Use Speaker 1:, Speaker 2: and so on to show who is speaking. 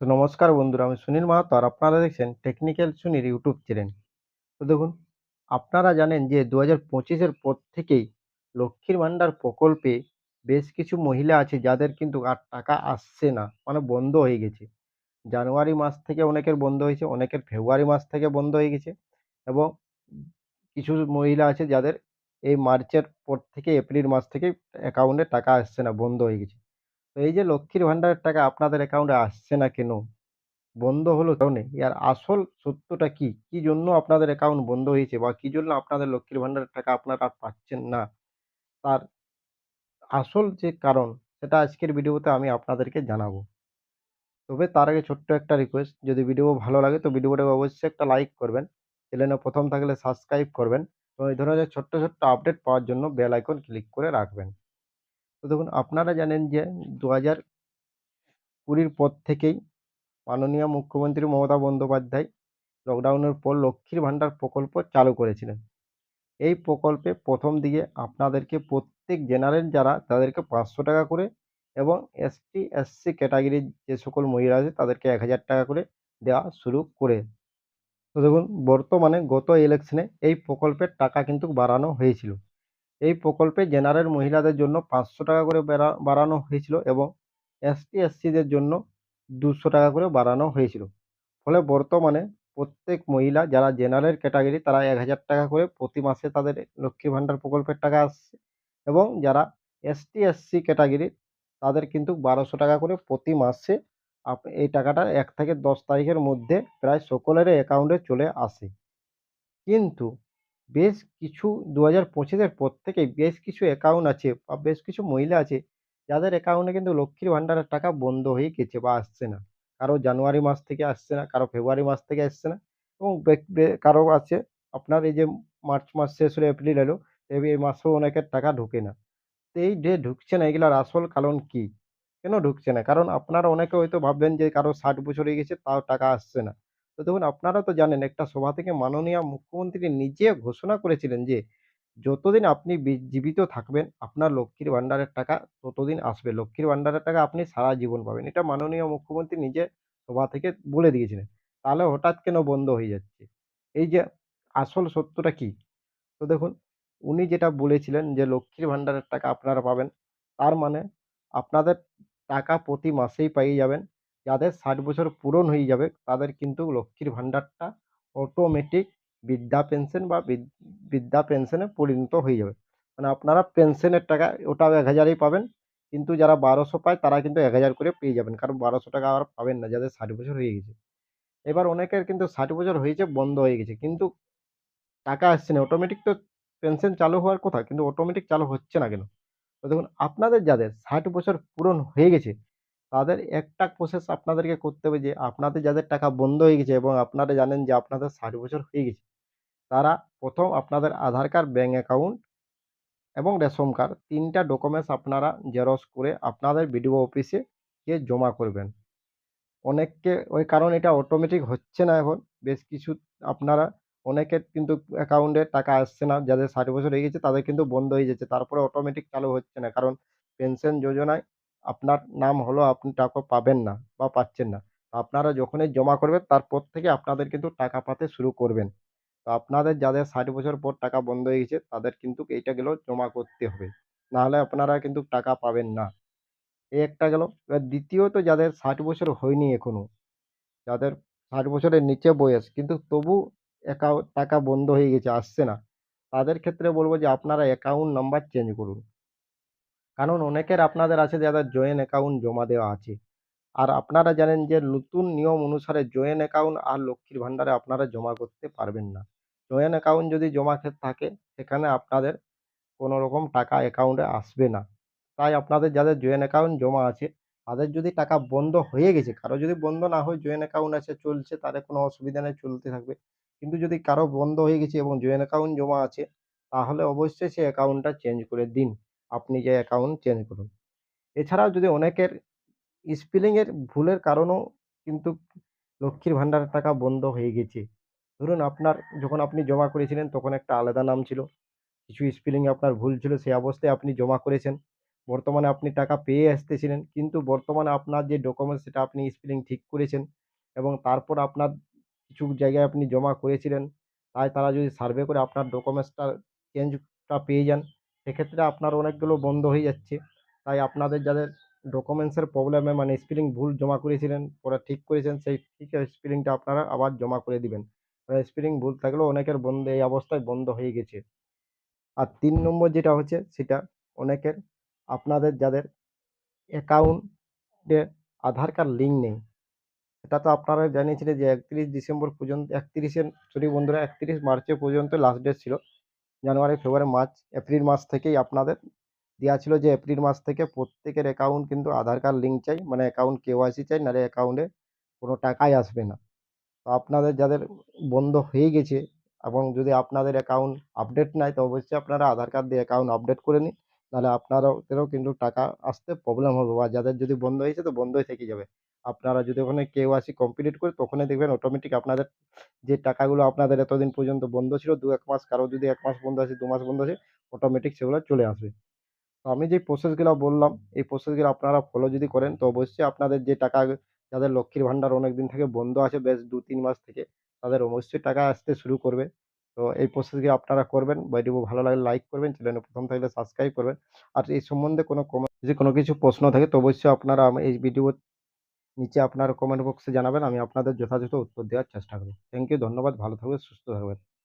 Speaker 1: তো নমস্কার বন্ধুরা, আমি সুনীল মাহাতো আর আপনারা দেখছেন টেকনিক্যাল সুনীর ইউটিউব চ্যানেল। তো দেখুন, আপনারা জানেন যে দু হাজার পঁচিশের পর থেকেই লক্ষ্মীর ভাণ্ডার প্রকল্পে বেশ কিছু মহিলা আছে যাদের কিন্তু আর টাকা আসছে না মানে বন্ধ হয়ে গেছে। জানুয়ারি মাস থেকে অনেকের বন্ধ হয়েছে, অনেকের ফেব্রুয়ারি মাস থেকে বন্ধ হয়ে গেছে এবং কিছু মহিলা আছে যাদের এই মার্চের পর থেকে, এপ্রিল মাস থেকে অ্যাকাউন্টে টাকা আসছে না, বন্ধ হয়ে গেছে। তো এই যে লক্ষ্মীর ভাণ্ডারের টাকা আপনাদের অ্যাকাউন্টে আসছে না কেন বন্ধ হলো কারণে এর আসল সত্যটা কি? কি জন্য আপনাদের অ্যাকাউন্ট বন্ধ হয়েছে বা কি জন্য আপনাদের লক্ষ্মীর ভান্ডারের টাকা আপনারা আর পাচ্ছেন না? তার আসল যে কারণ সেটা আজকের ভিডিওতে আমি আপনাদেরকে জানাব। তবে তার আগে ছোট্ট একটা রিকোয়েস্ট যদি ভিডিও ভালো লাগে তো ভিডিওটাকে অবশ্যই একটা লাইক করবেন। চ্যানেলে প্রথম থাকলে সাবস্ক্রাইব করবেন এবং এই ধরনের ছোট্ট, ছোট্ট আপডেট পাওয়ার জন্য বেল আইকন ক্লিক করে রাখবেন। তো দেখুন, আপনারা জানেন যে ২০২০ পর থেকেই মাননীয় মুখ্যমন্ত্রী মমতা বন্দ্যোপাধ্যায় লকডাউনের পর লক্ষ্মীর ভাণ্ডার প্রকল্প চালু করেছিলেন। এই প্রকল্পে প্রথম দিকে আপনাদেরকে প্রত্যেক জেনারেল যারা তাদেরকে পাঁচশো টাকা করে এবং এসটি, এসসি ক্যাটাগরির যে সকল মহিলা আছে তাদেরকে এক হাজার টাকা করে দেওয়া শুরু করে। তো দেখুন, বর্তমানে গত ইলেকশনে এই প্রকল্পের টাকা কিন্তু বাড়ানো হয়েছিল। এই প্রকল্পে জেনারেল মহিলাদের জন্য পাঁচশো টাকা করে বেড়া- বাড়ানো হয়েছিল এবং এসটি এসসিদের জন্য দুশো টাকা করে বাড়ানো হয়েছিল। ফলে বর্তমানে প্রত্যেক মহিলা যারা জেনারেল ক্যাটাগরি তারা এক হাজার টাকা করে প্রতি মাসে তাদের লক্ষ্মী ভাণ্ডার প্রকল্পের টাকা আসছে এবং যারা এসটি এসসি ক্যাটাগরি তাদের কিন্তু বারোশো টাকা করে প্রতি মাসে এই টাকাটা এক থেকে দশ তারিখের মধ্যে প্রায় সকলের অ্যাকাউন্টে চলে আসে। কিন্তু বেশ কিছু দু হাজার পঁচিশের পর থেকে বেশ কিছু অ্যাকাউন্ট আছে বা বেশ কিছু মহিলা আছে, যাদের অ্যাকাউন্টে কিন্তু লক্ষ্মীর ভাণ্ডারের টাকা বন্ধ হয়ে গেছে বা আসছে না। কারও জানুয়ারি মাস থেকে আসছে না, কারও ফেব্রুয়ারি মাস থেকে আসছে না এবং কারও আছে আপনার এই যে মার্চ মাস শেষ হলে, এপ্রিল এলো এই মাসেও অনেকের টাকা ঢোকে না। তো এই যে ঢুকছে না, এগুলার আসল কারণ কি? কেন ঢুকছে না? কারণ আপনারা অনেকে হয়তো ভাববেন যে কারও ষাট বছর হয়ে গেছে, তাও টাকা আসছে না। তো দেখুন, আপনারা তো জানেন একটা সভা থেকে মাননীয় মুখ্যমন্ত্রী নিজে ঘোষণা করেছিলেন যে, যতদিন আপনি জীবিত থাকবেন, আপনার লক্ষ্মীর ভাণ্ডারের টাকা ততদিন আসবে। লক্ষ্মীর ভাণ্ডারের টাকা আপনি সারা জীবন পাবেন। এটা মাননীয় মুখ্যমন্ত্রী নিজে সভা থেকে বলে দিয়েছিলেন। তাহলে হঠাৎ কেন বন্ধ হয়ে যাচ্ছে? এই যে আসল সত্যটা কি? তো দেখুন, উনি যেটা বলেছিলেন যে, লক্ষ্মীর ভাণ্ডারের টাকা আপনারা পাবেন। তার মানে আপনাদের টাকা প্রতি মাসেই পেয়ে যাবেন। যাদের ষাট বছর পূরণ হয়ে যাবে, তাদের কিন্তু লক্ষ্মীর ভাণ্ডারটা অটোমেটিক বৃদ্ধা পেনশন বা বৃদ- বৃদ্ধা পেনশনে পরিণত হয়ে যাবে। মানে আপনারা পেনশনের টাকা, ওটাও এক হাজারই পাবেন। কিন্তু যারা বারোশো পায়, তারা কিন্তু এক হাজার করে পেয়ে যাবেন। কারণ বারোশো টাকা আর পাবেন না, যাদের ষাট বছর হয়ে গেছে। এবার অনেকের কিন্তু ষাট বছর হয়েছে, বন্ধ হয়ে গেছে। কিন্তু টাকা আসছে না। অটোমেটিক তো পেনশন চালু হওয়ার কথা, কিন্তু অটোমেটিক চালু হচ্ছে না কেন? তো দেখুন, আপনাদের যাদের ষাট বছর পূরণ হয়ে গেছে তাদের একটা প্রসেস আপনাদেরকে করতে হবে যে, আপনাদের যাদের টাকা বন্ধ হয়ে গেছে এবং আপনারা জানেন যে, আপনাদের ষাট বছর হয়ে গেছে, তারা প্রথম আপনাদের আধার কার্ড ব্যাঙ্ক অ্যাকাউন্ট এবং রেশন কার্ড তিনটা ডকুমেন্টস আপনারা জেরক্স করে আপনাদের বিডিও অফিসে গিয়ে জমা করবেন। অনেককে, ওই কারণ এটা অটোমেটিক হচ্ছে না এখন, বেশ কিছু আপনারা, অনেকের কিন্তু অ্যাকাউন্টে টাকা আসছে না, যাদের ষাট বছর হয়ে গেছে তাদের কিন্তু বন্ধ হয়ে যাচ্ছে, তারপরে অটোমেটিক চালু হচ্ছে না, কারণ পেনশন যোজনায় আপনার নাম হলো আপনি টাকা পাবেন না বা পাচ্ছেন না। আপনারা যখনই জমা করবেন, তারপর থেকে আপনাদের কিন্তু টাকা পাতে শুরু করবেন। তো আপনাদের যাদের ষাট বছর পর টাকা বন্ধ হয়ে গেছে, তাদের কিন্তু এইটা গেলেও জমা করতে হবে। নাহলে আপনারা কিন্তু টাকা পাবেন না। এই একটা গেল। এবার দ্বিতীয়ত, যাদের ষাট বছর হয়নি এখনও, যাদের ষাট বছরের নিচে বয়স, কিন্তু তবু অ্যাকাউ, টাকা বন্ধ হয়ে গেছে, আসছে না, তাদের ক্ষেত্রে বলব যে আপনারা অ্যাকাউন্ট নাম্বার চেঞ্জ করুন। কারণ অনেকের আপনাদের আছে যাদের জয়েন্ট অ্যাকাউন্ট জমা দেওয়া আছে। আর আপনারা জানেন যে নতুন নিয়ম অনুসারে জয়েন্ট অ্যাকাউন্ট আর লক্ষ্মীর ভাণ্ডারে আপনারা জমা করতে পারবেন না। জয়েন্ট অ্যাকাউন্ট যদি জমা থাকে, সেখানে আপনাদের কোনো রকম টাকা অ্যাকাউন্টে আসবে না। তাই আপনাদের যাদের জয়েন্ট অ্যাকাউন্ট জমা আছে, তাদের যদি টাকা বন্ধ হয়ে গেছে, কারও যদি বন্ধ না হয় জয়েন্ট অ্যাকাউন্ট আছে, চলছে, তাদের কোনো অসুবিধা নেই, চলতে থাকবে। কিন্তু যদি কারও বন্ধ হয়ে গেছে এবং জয়েন্ট অ্যাকাউন্ট জমা আছে, তাহলে অবশ্যই সেই অ্যাকাউন্টটা চেঞ্জ করে দিন। আপনি যে অ্যাকাউন্ট চেঞ্জ করুন। এছাড়াও যদি অনেকের স্পেলিংয়ের ভুলের কারণেও কিন্তু লক্ষ্মীর ভাণ্ডারের টাকা বন্ধ হয়ে গেছে। ধরুন আপনার যখন আপনি জমা করেছিলেন তখন একটা আলাদা নাম ছিল। কিছু স্পেলিং আপনার ভুল ছিল সেই অবস্থায় আপনি জমা করেছেন। বর্তমানে আপনি টাকা পেয়ে আসতেছিলেন। কিন্তু বর্তমানে আপনার যে ডকুমেন্টস সেটা আপনি স্পেলিং ঠিক করেছেন এবং তারপর আপনার কিছু জায়গায় আপনি জমা করেছিলেন। তাই তারা যদি সার্ভে করে আপনার ডকুমেন্টসটা চেঞ্জটা পেয়ে যান সেক্ষেত্রে আপনার অনেকগুলো বন্ধ হয়ে যাচ্ছে। তাই আপনাদের যাদের ডকুমেন্টসের প্রবলেমে মানে স্পেলিং ভুল জমা করেছিলেন পরে ঠিক করেছেন, সেই ঠিক স্পেলিংটা আপনারা আবার জমা করে দিবেন। স্পেলিং ভুল থাকলেও অনেকের বন্ধ, এই অবস্থায় বন্ধ হয়ে গেছে। আর তিন নম্বর যেটা হচ্ছে, সেটা অনেকের আপনাদের যাদের অ্যাকাউন্টে আধার কার্ড লিঙ্ক নেই, সেটা তো আপনারা জানিয়েছিলেন যে একত্রিশ ডিসেম্বর পর্যন্ত, একত্রিশে সরি বন্ধুরা, একত্রিশ মার্চে পর্যন্ত লাস্ট ডেট ছিল। জানুয়ারি, ফেব্রুয়ারি, মার্চ, এপ্রিল মাস থেকেই আপনাদের দেওয়া ছিল যে এপ্রিল মাস থেকে প্রত্যেকের অ্যাকাউন্ট কিন্তু আধার কার্ড লিঙ্ক চাই মানে অ্যাকাউন্ট কেওয়াইসি চাই, নাহলে অ্যাকাউন্টে কোনো টাকাই আসবে না। তো আপনাদের যাদের বন্ধ হয়ে গেছে এবং যদি আপনাদের অ্যাকাউন্ট আপডেট নাই, তো অবশ্যই আপনারা আধার কার্ড দিয়ে অ্যাকাউন্ট আপডেট করে নিন, নাহলে আপনারাও কিন্তু টাকা আসতে প্রবলেম হবে বা যাদের যদি বন্ধ হয়েছে, তো বন্ধই থেকে যাবে। আপনারা যদি ওখানে কেওয়াইসি কমপ্লিট করে তখনই দেখবেন অটোমেটিক আপনাদের যে টাকাগুলো আপনাদের এতদিন পর্যন্ত বন্ধ ছিল, দু এক মাস, কারও যদি এক মাস বন্ধ আছে দু মাস বন্ধ আছে অটোমেটিক সেগুলো চলে আসবে। তো আমি যে প্রসেসগুলো বললাম, এই প্রসেসগুলো আপনারা ফলো যদি করেন, তো অবশ্যই আপনাদের যে টাকা যাদের লক্ষ্মীর ভাণ্ডার অনেক দিন থেকে বন্ধ আছে, বেশ দু তিন মাস থেকে, তাদের অবশ্যই টাকা আসতে শুরু করবে। তো এই প্রসেসগুলো আপনারা করবেন ভিডিও ভালো লাগলে লাইক করবেন চ্যানেলে প্রথম থাকলে সাবস্ক্রাইব করবেন। আর এই সম্বন্ধে কোনো যদি কোনো কিছু প্রশ্ন থাকে, তো অবশ্যই আপনারা এই ভিডিও নিচে আপনার কমেন্ট বক্সে জানাবেন, আমি আপনাদের যথাযথ উত্তর দেওয়ার চেষ্টা করব। থ্যাংক ইউ ধন্যবাদ, ভালো থাকবেন, সুস্থ থাকবেন।